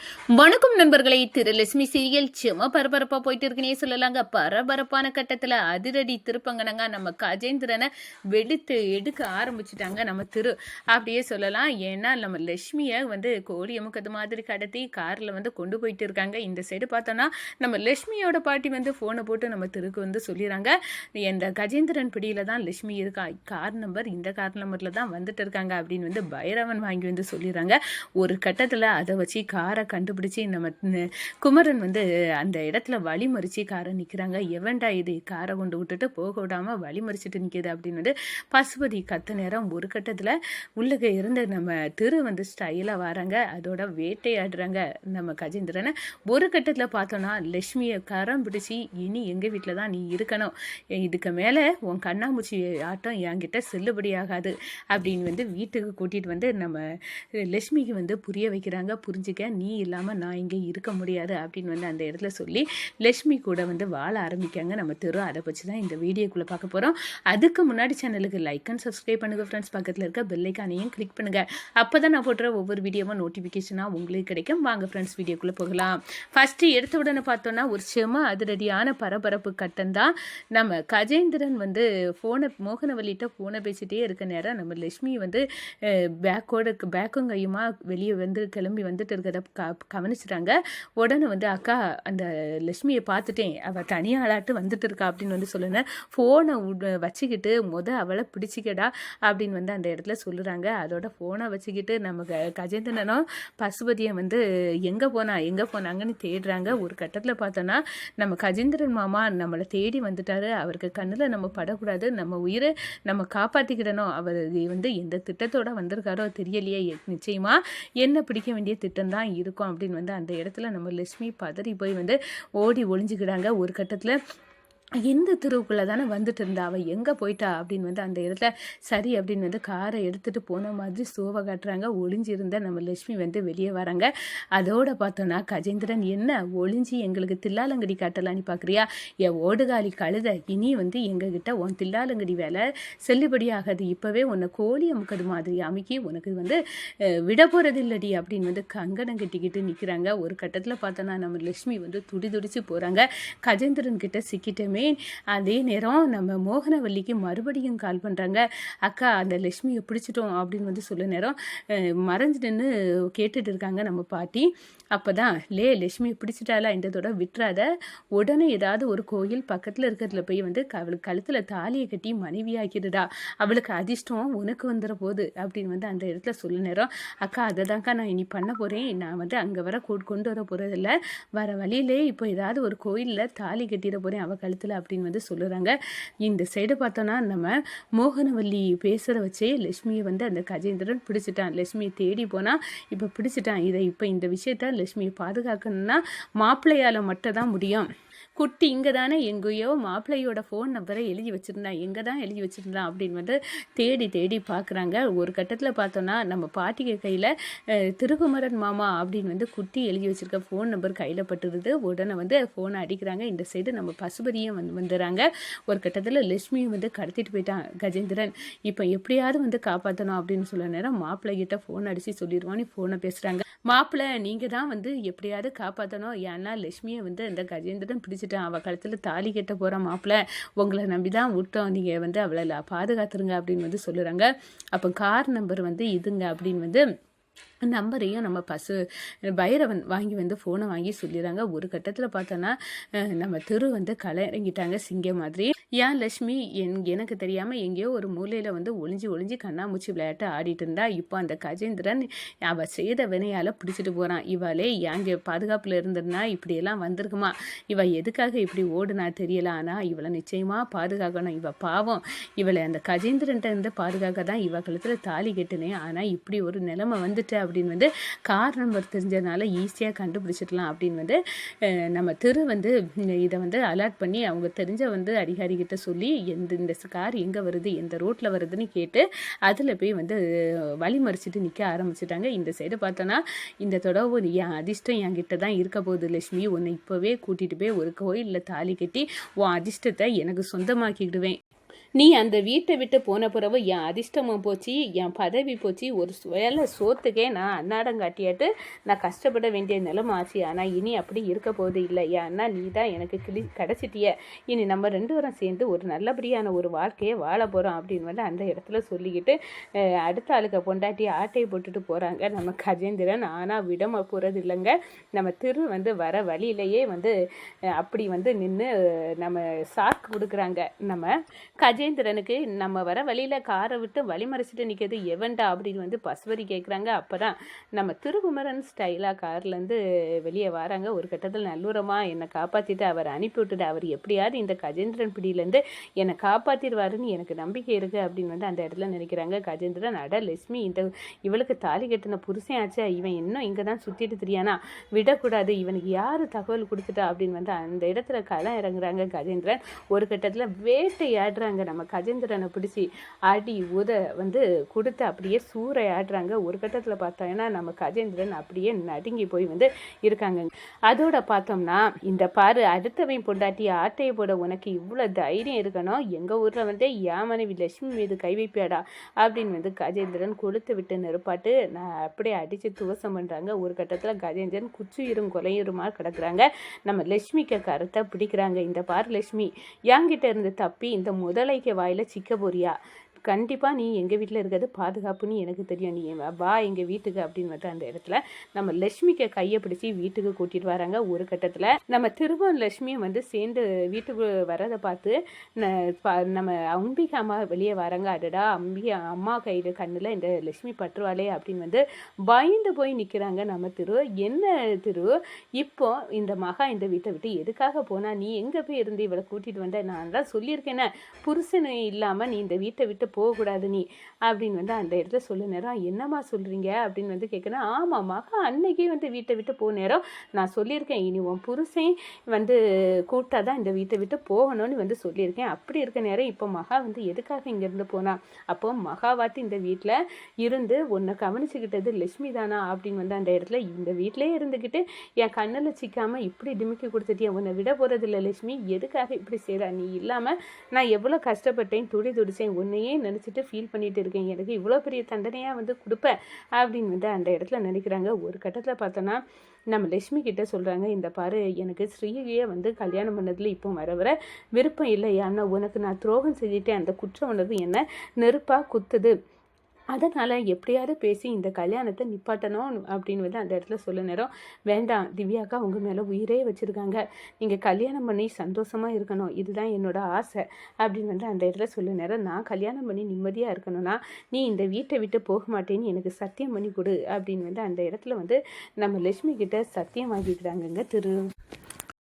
வணக்கம் நண்பர்களை திரு லட்சுமி சீரியல் சும்மா பரபரப்பா போயிட்டு இருக்குன்னே சொல்லலாங்க. பரபரப்பான கட்டத்துல அதிரடி திருப்பங்கனங்க நம்ம கஜேந்திரனை வெடித்து எடுக்க ஆரம்பிச்சிட்டாங்க நம்ம திரு. அப்படியே சொல்லலாம். ஏன்னா நம்ம லட்சுமியை வந்து கோழி அமுக்கது மாதிரி கடத்தி கார்ல வந்து கொண்டு போயிட்டு இருக்காங்க இந்த சைடு பார்த்தோன்னா நம்ம லட்சுமியோட பாட்டி வந்து ஃபோனை போட்டு நம்ம திருக்கு வந்து சொல்லிடுறாங்க. இந்த கஜேந்திரன் பிடியில தான் லட்சுமி இருக்கா? கார் நம்பர் இந்த கார் நம்பர்ல தான் வந்துட்டு இருக்காங்க அப்படின்னு வந்து பைரவன் வாங்கி வந்து சொல்லிடுறாங்க. ஒரு கட்டத்தில் அதை வச்சு காரை கண்டுபிடிச்சி நம்ம குமரன் வந்து அந்த இடத்துல வழிமறிச்சு காரை நிற்கிறாங்க எவன்டா இது? காரை கொண்டு விட்டுட்டு போக விடாமல் வழிமறிச்சிட்டு நிற்கிது அப்படின்னு வந்து பசுபதி கத்த நேரம் ஒரு கட்டத்தில் உள்ளக இருந்த நம்ம திரு வந்து ஸ்டைலாக வராங்க. அதோட வேட்டையாடுறாங்க நம்ம கஜேந்திரனை. ஒரு கட்டத்தில் பார்த்தோன்னா லக்ஷ்மியை கரம் பிடிச்சி இனி எங்கள் வீட்டில் தான் நீ இருக்கணும். இதுக்கு மேலே உன் கண்ணாமூச்சி ஆட்டம் என்கிட்ட செல்லுபடியாகாது அப்படின்னு வந்து வீட்டுக்கு கூட்டிகிட்டு வந்து நம்ம லக்ஷ்மிக்கு வந்து புரிய வைக்கிறாங்க. புரிஞ்சுக்க நீ இல்லாமல் நான் இங்கே இருக்க முடியாது அப்படின்னு வந்து அந்த இடத்துல சொல்லி லக்ஷ்மி கூட வந்து வாழ ஆரம்பிக்காங்க. நம்ம தெரு அதை வச்சு தான் இந்த வீடியோக்குள்ளே பார்க்க போகிறோம் அதுக்கு முன்னாடி சேனலுக்கு லைக் அண்ட் சப்ஸ்கிரைப் பண்ணுங்கள் ஃப்ரெண்ட்ஸ் பக்கத்தில் இருக்க பெல்லைக்கானையும் கிளிக் பண்ணுங்கள் அப்போ தான் நான் போடுற ஒவ்வொரு வீடியோவும் நோட்டிஃபிகேஷனாக உங்களுக்கு கிடைக்கும். வாங்க ஃப்ரெண்ட்ஸ் வீடியோக்குள்ளே போகலாம். ஃபஸ்ட்டு எடுத்த உடனே பார்த்தோன்னா ஒரு செம அதிரடியான பரபரப்பு கட்டம் தான். நம்ம கஜேந்திரன் வந்து ஃபோனை மோகனவல்லிட்ட ஃபோனை பேசிகிட்டே இருக்க நேரம் நம்ம லக்ஷ்மி வந்து பேக்கோட பேக்கும் கையுமா வெளியே வந்து கிளம்பி வந்துட்டு இருக்கிறத கா கவனிச்சிட்டாங்க. உடனே வந்து அக்கா அந்த லக்ஷ்மியை பார்த்துட்டேன். அவள் தனியாளாட்டு வந்துட்டு இருக்கா அப்படின்னு வந்து சொல்லுனேன் ஃபோனை வச்சுக்கிட்டு முத அவளை பிடிச்சிக்கடா அப்படின்னு வந்து அந்த இடத்துல சொல்லுறாங்க. அதோட ஃபோனை வச்சுக்கிட்டு நம்ம க கஜேந்திரனும் பசுபதியை வந்து எங்கே போனா எங்கே போனாங்கன்னு தேடுறாங்க. ஒரு கட்டத்தில் பார்த்தோன்னா நம்ம கஜேந்திரன் மாமா நம்மளை தேடி வந்துட்டாரு. அவருக்கு கண்ணில் நம்ம படக்கூடாது. நம்ம உயிரை நம்ம காப்பாற்றிக்கிடணும் அவர் வந்து எந்த திட்டத்தோட வந்திருக்காரோ தெரியலையே. நிச்சயமாக என்ன பிடிக்க வேண்டிய திட்டம் தான் இருக்கும். அப்படின்னு வந்து அந்த இடத்துல நம்ம லட்சுமி பதறி போய் வந்து ஓடி ஒளிஞ்சுக்கிறாங்க. ஒரு கட்டத்தில் இந்த தெருவுக்குள்ளே தானே வந்துட்டு இருந்தா? அவள் எங்கே போயிட்டா? அப்படின்னு வந்து அந்த இடத்துல சரி அப்படின்னு வந்து காரை எடுத்துகிட்டு போன மாதிரி சோவை காட்டுறாங்க. ஒளிஞ்சிருந்த நம்ம லட்சுமி வந்து வெளியே வராங்க. அதோட பார்த்தோன்னா கஜேந்திரன் என்ன? ஒளிஞ்சு எங்களுக்கு தில்லாலங்கடி காட்டலான்னு பார்க்குறியா என் ஓடுகாலி கழுத இனி வந்து எங்ககிட்ட உன் தில்லாலங்கடி வேலை செல்லுபடியாகாது. இப்போவே உன்னை கோழி அமுக்கது மாதிரி அமுக்கி உனக்கு வந்து விட போகிறது இல்லடி அப்படின்னு வந்து கங்கணம் கட்டிக்கிட்டு நிற்கிறாங்க ஒரு கட்டத்தில் பார்த்தோன்னா நம்ம லட்சுமி வந்து துடி துடிச்சு போகிறாங்க கஜேந்திரன் கிட்ட சிக்கிட்டமே அதே நேரம் நம்ம மோகனவல்லிக்கு மறுபடியும் கால் பண்ணுறாங்க அக்கா அந்த லட்சுமியை பிடிச்சிட்டோம் அப்படின்னு வந்து சொல்ல நேரம் மறைஞ்சு நின்று கேட்டுட்டு இருக்காங்க நம்ம பாட்டி. அப்போ தான் லே லட்சுமி பிடிச்சிட்டாலா இந்ததோட விட்டுறாத. உடனே ஏதாவது ஒரு கோயில் பக்கத்தில் இருக்கிறதுல போய் வந்து அவளுக்கு கழுத்தில் தாலியை கட்டி மனைவியாக்கிடுடா. அவளுக்கு அதிர்ஷ்டம் உனக்கு வந்துட போகுது அப்படின்னு வந்து அந்த இடத்துல சொல்ல நேரம் அக்கா அதை தான்க்கா நான் இனி பண்ண போகிறேன் நான் வந்து அங்கே வர கொண்டு வர போகிறதில்ல வர வழியிலே இப்போ ஏதாவது ஒரு கோயிலில் தாலி கட்டிட போகிறேன் அவள் கழுத்தில் அப்படின்னு வந்து சொல்லுறாங்க. இந்த சைடு பார்த்தோன்னா நம்ம மோகனவல்லி பேசுகிற வச்சே லட்சுமியை வந்து அந்த கஜேந்திரன் பிடிச்சிட்டான். லட்சுமியை தேடி போனால் இப்போ பிடிச்சிட்டான். இதை இப்போ இந்த விஷயத்த லட்சுமியை பாதுகாக்கணும்னா மாப்பிள்ளையால் மட்டும் தான் முடியும். குட்டி இங்கே தானே எங்கேயோ மாப்பிள்ளையோட ஃபோன் நம்பரை எழுதி வச்சுருந்தான் எங்கே தான் எழுதி வச்சுருந்தான் அப்படின்னு வந்து தேடி தேடி பார்க்குறாங்க ஒரு கட்டத்தில் பார்த்தோன்னா நம்ம பாட்டிக்கு கையில் திருகுமரன் மாமா அப்படின்னு வந்து குட்டி எழுதி வச்சுருக்க ஃபோன் நம்பர் கையில் பட்டுருது. உடனே வந்து ஃபோனை அடிக்கிறாங்க. இந்த சைடு நம்ம பசுபதியும் வந்து வந்துடுறாங்க. ஒரு கட்டத்தில் லட்சுமியும் வந்து கடத்திட்டு போயிட்டான் கஜேந்திரன். இப்போ எப்படியாவது வந்து காப்பாற்றணும் அப்படின்னு சொல்ல நேரம் மாப்பிள்ளை கிட்ட ஃபோன் அடித்து சொல்லிடுவான்னு ஃபோனை பேசுகிறாங்க மாப்பிள்ளை நீங்கள் தான் வந்து எப்படியாவது காப்பாற்றணும் ஏன்னா லட்சுமியை வந்து அந்த கஜேந்திரன் வச்சுட்டேன் அவள் கழுத்தில் தாலி கட்ட போகிற மாப்பிள்ள உங்களை நம்பி தான் விட்டோம். நீங்கள் வந்து அவளை பாதுகாத்துருங்க அப்படின்னு வந்து சொல்லுறாங்க. அப்போ கார் நம்பர் வந்து இதுங்க அப்படின்னு வந்து நம்பரையும் நம்ம பசு பைரவன் வாங்கி வந்து ஃபோனை வாங்கி சொல்லிடுறாங்க. ஒரு கட்டத்தில் பார்த்தோன்னா நம்ம தெரு வந்து களை இறங்கிட்டாங்க சிங்கம் மாதிரி. ஏன் லட்சுமி? என் எனக்கு தெரியாமல் எங்கேயோ ஒரு மூலையில் வந்து ஒளிஞ்சு ஒளிஞ்சு கண்ணாமூச்சி விளையாட்டு ஆடிட்டு இருந்தா இப்போ அந்த கஜேந்திரன் அவள் செய்த வினையால் பிடிச்சிட்டு போகிறான் இவளே எங்கே பாதுகாப்பில் இருந்திருந்தா இப்படியெல்லாம் வந்திருக்குமா? இவ எதுக்காக இப்படி ஓடுனா தெரியல. ஆனால் இவளை நிச்சயமாக பாதுகாக்கணும். இவ பாவம். இவளை அந்த கஜேந்திரன்ட்ட இருந்து பாதுகாக்க தான் இவ கழுத்தில் தாலி கட்டுனேன் ஆனால் இப்படி ஒரு நிலைமை வந்துட்டு அப்படின்னு வந்து கார் நம்பர் தெரிஞ்சதுனால ஈஸியாக கண்டுபிடிச்சிடலாம் அப்படின்னு வந்து நம்ம திரு வந்து இதை வந்து அலர்ட் பண்ணி அவங்க தெரிஞ்ச வந்து அதிகாரிகிட்ட சொல்லி எந்த இந்த கார் எங்கே வருது எந்த ரோட்டில் வருதுன்னு கேட்டு அதில் போய் வந்து வழி மறிச்சிட்டு நிற்க ஆரம்பிச்சிட்டாங்க. இந்த சைடு பார்த்தோன்னா இந்த தொடவு என் அதிர்ஷ்டம் என்கிட்ட தான் இருக்க போகுது லட்சுமி. உன்னை இப்போவே கூட்டிகிட்டு போய் ஒரு கோயிலில் தாலி கட்டி உன் அதிர்ஷ்டத்தை எனக்கு சொந்தமாக்கிடுவேன். நீ அந்த வீட்டை விட்டு போன பிறகு என் அதிர்ஷ்டமும் போச்சு என் பதவி போச்சு. ஒரு வேலை சோத்துக்கே நான் அன்னாடம் காட்டியாட்டு நான் கஷ்டப்பட வேண்டிய நிலைமை ஆச்சு. ஆனால் இனி அப்படி இருக்க போகுது இல்லை. ஏன்னா நீ தான் எனக்கு கிளி கிடச்சிட்டிய. இனி நம்ம ரெண்டு பேரும் சேர்ந்து ஒரு நல்லபடியான ஒரு வாழ்க்கையை வாழ போகிறோம் அப்படின்னு வந்து அந்த இடத்துல சொல்லிக்கிட்டு அடுத்த ஆளுக்கு பொண்டாட்டி ஆட்டையை போட்டுட்டு போகிறாங்க நம்ம கஜேந்திரன் ஆனால் விடம போகிறது இல்லைங்க. நம்ம திரு வந்து வர வழியிலேயே வந்து அப்படி வந்து நின்று நம்ம சாக்கு கொடுக்குறாங்க. நம்ம கஜேந்திரனுக்கு நம்ம வர வழியில் காரை விட்டு வழிமறைச்சிட்டு நிற்கிறது எவன்டா அப்படின்னு வந்து பசுவரி கேட்குறாங்க அப்போ தான் நம்ம திருகுமரன் ஸ்டைலாக கார்லேருந்து வெளியே வராங்க. ஒரு கட்டத்தில் நல்லூரமாக என்னை காப்பாற்றிட்டு அவர் அனுப்பி விட்டுட்டு அவர் எப்படியாவது இந்த கஜேந்திரன் பிடியிலேருந்து என்னை காப்பாற்றிடுவாருன்னு எனக்கு நம்பிக்கை இருக்குது அப்படின்னு வந்து அந்த இடத்துல நினைக்கிறாங்க. கஜேந்திரன் அட லட்சுமி இந்த இவளுக்கு தாலி கட்டின புருஷன் ஆச்சா இவன் இன்னும் இங்கே தான் சுற்றிட்டு தெரியானா? விடக்கூடாது இவனுக்கு யார் தகவல் கொடுத்துட்டா அப்படின்னு வந்து அந்த இடத்துல களம் இறங்குறாங்க கஜேந்திரன். ஒரு கட்டத்தில் வேட்டையாடுறாங்க நம்ம கஜேந்திரனை பிடிச்சி அடி உத வந்து கொடுத்து அப்படியே சூறையாடுறாங்க ஒரு கட்டத்தில் பார்த்தோம்னா நம்ம கஜேந்திரன் அப்படியே நடுங்கி போய் வந்து இருக்காங்க. அதோட பார்த்தோம்னா இந்த பாரு அடுத்தவன் பொண்டாட்டி ஆட்டையை போட உனக்கு இவ்வளோ தைரியம் இருக்கணும் எங்கள் ஊரில் வந்து என் மனைவி லட்சுமி மீது கை வைப்பியாடா? அப்படின்னு வந்து கஜேந்திரன் கொளுத்து விட்டு நெருப்பாட்டு நான் அப்படியே அடித்து துவசம் பண்ணுறாங்க ஒரு கட்டத்தில் கஜேந்திரன் குச்சியிரும் கொலையுருமா கிடக்குறாங்க. நம்ம லட்சுமிக்கு கருத்தை பிடிக்கிறாங்க. இந்த பார் லட்சுமி என்கிட்ட இருந்து தப்பி இந்த முதலை முதலைக்கு வாயில சிக்க போறியா? கண்டிப்பாக நீ எங்கள் வீட்டில் இருக்கிறது பாதுகாப்புன்னு எனக்கு தெரியும். நீ வா எங்கள் வீட்டுக்கு அப்படின்னு வந்து அந்த இடத்துல நம்ம லட்சுமிக்கு கையை பிடிச்சி வீட்டுக்கு கூட்டிகிட்டு வராங்க. ஒரு கட்டத்தில் நம்ம திருவன் லட்சுமியை வந்து சேர்ந்து வீட்டுக்கு வரதை பார்த்து நம்ம அம்பிகா அம்மா வெளியே வராங்க. அடடா அம்பி அம்மா கையில் கண்ணில் இந்த லட்சுமி பற்றுவாளே அப்படின்னு வந்து பயந்து போய் நிற்கிறாங்க நம்ம திரு. என்ன திரு? இப்போ இந்த மகா இந்த வீட்டை விட்டு எதுக்காக போனால் நீ எங்கே போய் இருந்து இவளை கூட்டிகிட்டு வந்த? நான் தான் சொல்லியிருக்கேனே. புருஷன் இல்லாமல் நீ இந்த வீட்டை விட்டு போகக்கூடாது நீ அப்படின்னு வந்து அந்த இடத்துல சொல்ல நேரம் என்னம்மா சொல்கிறீங்க அப்படின்னு வந்து கேட்குறேன் ஆமாம் மகா அன்னைக்கே வந்து வீட்டை விட்டு போக நேரம். நான் சொல்லியிருக்கேன். இனி உன் புருஷன் வந்து கூப்பிட்டா தான் இந்த வீட்டை விட்டு போகணும்னு வந்து சொல்லியிருக்கேன். அப்படி இருக்க நேரம் இப்போ மகா வந்து எதுக்காக இங்கேருந்து போனா? அப்போ மகாவாட்டி இந்த வீட்டில் இருந்து உன்னை கவனிச்சுக்கிட்டது லட்சுமி தானா? அப்படின்னு வந்து அந்த இடத்துல இந்த வீட்டிலே இருந்துக்கிட்டு என் கண்ணில் சிக்காமல் இப்படி டிமிக்கி கொடுத்துட்டியா? உன்னை விட போகிறதில்ல லட்சுமி. எதுக்காக இப்படி செய்கிறா நீ இல்லாமல் நான் எவ்வளோ கஷ்டப்பட்டேன் துடி துடிச்சேன். உன்னையே நினச்சிட்டு ஃபீல் பண்ணிட்டு இருக்கேன். எனக்கு இவ்வளோ பெரிய தண்டனையாக வந்து கொடுப்பேன் அப்படின்னு வந்து அந்த இடத்துல நினைக்கிறாங்க. ஒரு கட்டத்தில் பார்த்தோன்னா நம்ம லட்சுமி கிட்டே சொல்கிறாங்க இந்த பாரு எனக்கு ஸ்ரீயை வந்து கல்யாணம் பண்ணதில் இப்போ வர வர விருப்பம் இல்லை ஏன்னா உனக்கு நான் துரோகம் செஞ்சுட்டேன். அந்த குற்ற உணர்வு என்ன? நெருப்பாக குத்துது. அதனால் எப்படியாவது பேசி இந்த கல்யாணத்தை நிப்பாட்டணும் அப்படின்னு வந்து அந்த இடத்துல சொல்ல நேரம். வேண்டாம் திவ்யாக்கா உங்கள் மேலே உயிரே வச்சுருக்காங்க. நீங்கள் கல்யாணம் பண்ணி சந்தோஷமாக இருக்கணும். இதுதான் என்னோட ஆசை அப்படின்னு வந்து அந்த இடத்துல சொல்ல நேரம். நான் கல்யாணம் பண்ணி நிம்மதியாக இருக்கணும்னா நீ இந்த வீட்டை விட்டு போக மாட்டேன்னு எனக்கு சத்தியம் பண்ணி கொடு அப்படின்னு வந்து அந்த இடத்துல வந்து நம்ம லட்சுமி கிட்ட சத்தியம் வாங்கிக்கிறாங்கங்க திரு.